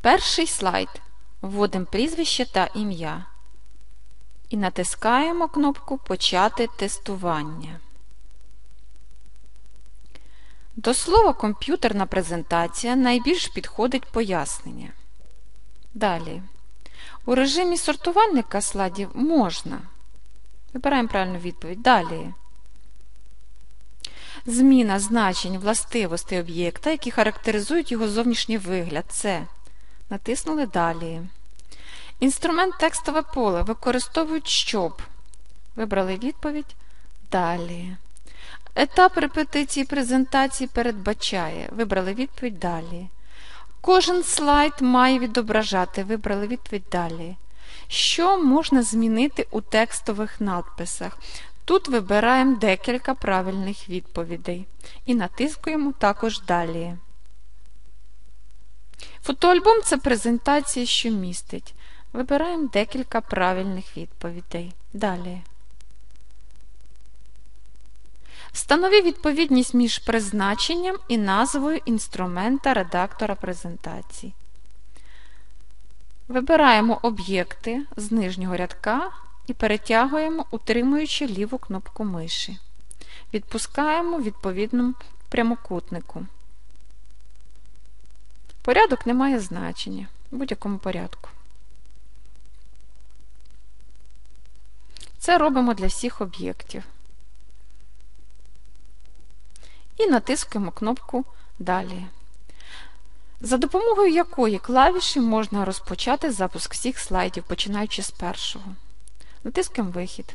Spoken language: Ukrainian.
Перший слайд. Вводимо прізвище та ім'я. І натискаємо кнопку Почати тестування. До слова комп'ютерна презентація найбільш підходить пояснення. Далі. У режимі сортувальника слайдів можна. Вибираємо правильну відповідь. Далі. Зміна значень властивостей об'єкта, які характеризують його зовнішній вигляд. Це. Натиснули Далі. Інструмент текстове поле використовують щоб. Вибрали відповідь. Далі. Етап репетиції презентації передбачає. Вибрали відповідь Далі. Кожен слайд має відображати. Вибрали відповідь Далі. Що можна змінити у текстових надписах? Тут вибираємо декілька правильних відповідей і натискуємо також Далі. Фотоальбом це презентація, що містить. Вибираємо декілька правильних відповідей. Далі. Встанови відповідність між призначенням і назвою інструмента редактора презентації. Вибираємо об'єкти з нижнього рядка і перетягуємо, утримуючи ліву кнопку миші. Відпускаємо відповідному прямокутнику. Порядок не має значення в будь-якому порядку. Це робимо для всіх об'єктів. І натискуємо кнопку Далі. За допомогою якої клавіші можна розпочати запуск всіх слайдів, починаючи з першого. Натискаємо Вихід.